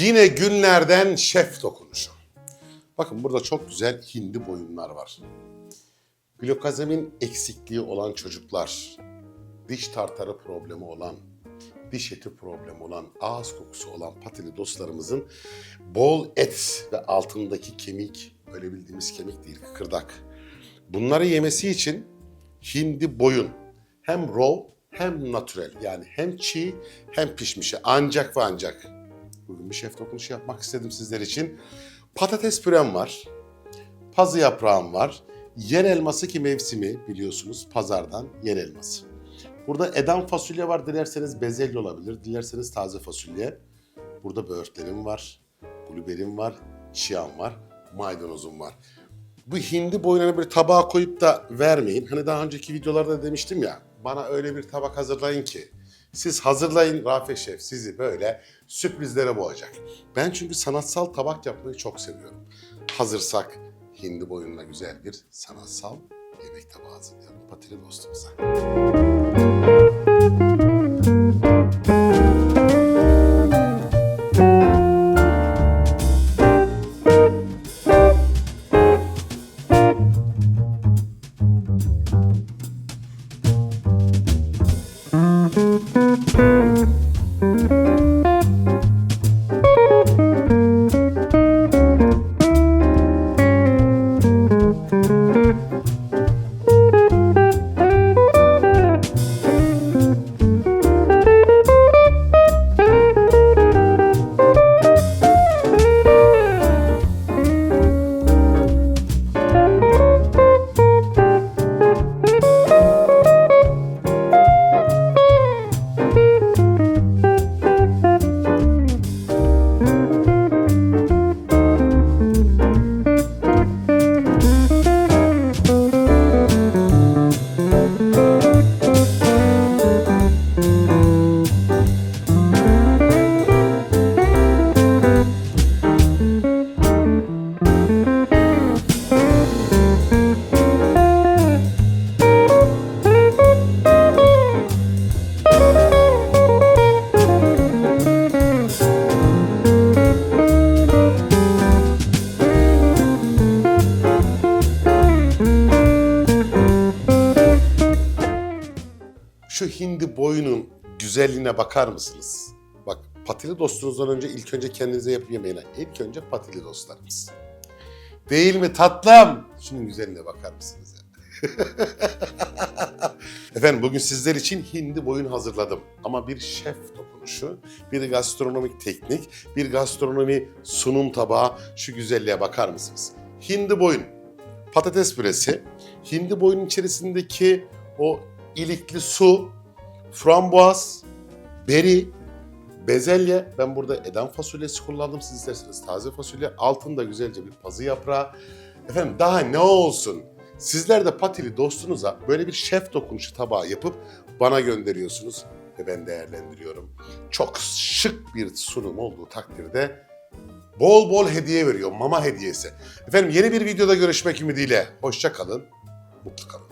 Yine günlerden şef dokunuşu. Bakın burada çok güzel hindi boyunlar var. Glokazemin eksikliği olan çocuklar, diş tartarı problemi olan, diş eti problemi olan, ağız kokusu olan patili dostlarımızın bol et ve altındaki kemik, öyle bildiğimiz kemik değil, kıkırdak. Bunları yemesi için hindi boyun hem raw hem natürel yani hem çiğ hem pişmişi ancak ve ancak. Bugün bir şef dokunuşu yapmak istedim sizler için. Patates pürem var. Pazı yaprağım var. Yer elması ki mevsimi biliyorsunuz pazardan yer elması. Burada edam fasulye var. Dilerseniz bezelye olabilir. Dilerseniz taze fasulye. Burada böğürtlerim var. Blueberry'm var. Çiğan var. Maydanozum var. Bu hindi boyunları bir tabağa koyup da vermeyin. Hani daha önceki videolarda demiştim ya. Bana öyle bir tabak hazırlayın ki. Siz hazırlayın Rafet Şef sizi böyle sürprizlere boğacak. Ben çünkü sanatsal tabak yapmayı çok seviyorum. Hazırsak hindi boyunla güzel bir sanatsal yemek tabağı hazırlayalım patili dostumuza. Şu hindi boyunun güzelliğine bakar mısınız? Bak patili dostunuzdan önce ilk önce kendinize yapıp yemeyin. ha. İlk önce patili dostlarımız. Değil mi tatlım? Şunun güzelliğine bakar mısınız? Efendim bugün sizler için hindi boyun hazırladım. Ama bir şef dokunuşu, bir gastronomik teknik, bir gastronomi sunum tabağı. Şu güzelliğe bakar mısınız? Hindi boyun, patates püresi, hindi boyunun içerisindeki o ilikli su, frambuaz, beri, bezelye. Ben burada edam fasulyesi kullandım. Siz isterseniz taze fasulye. Altında güzelce bir pazı yaprağı. Efendim daha ne olsun? Sizler de patili dostunuza böyle bir şef dokunuşu tabağı yapıp bana gönderiyorsunuz ve ben değerlendiriyorum. Çok şık bir sunum olduğu takdirde bol bol hediye veriyor. Mama hediyesi. Efendim yeni bir videoda görüşmek ümidiyle. Hoşça kalın. Mutlu kalın.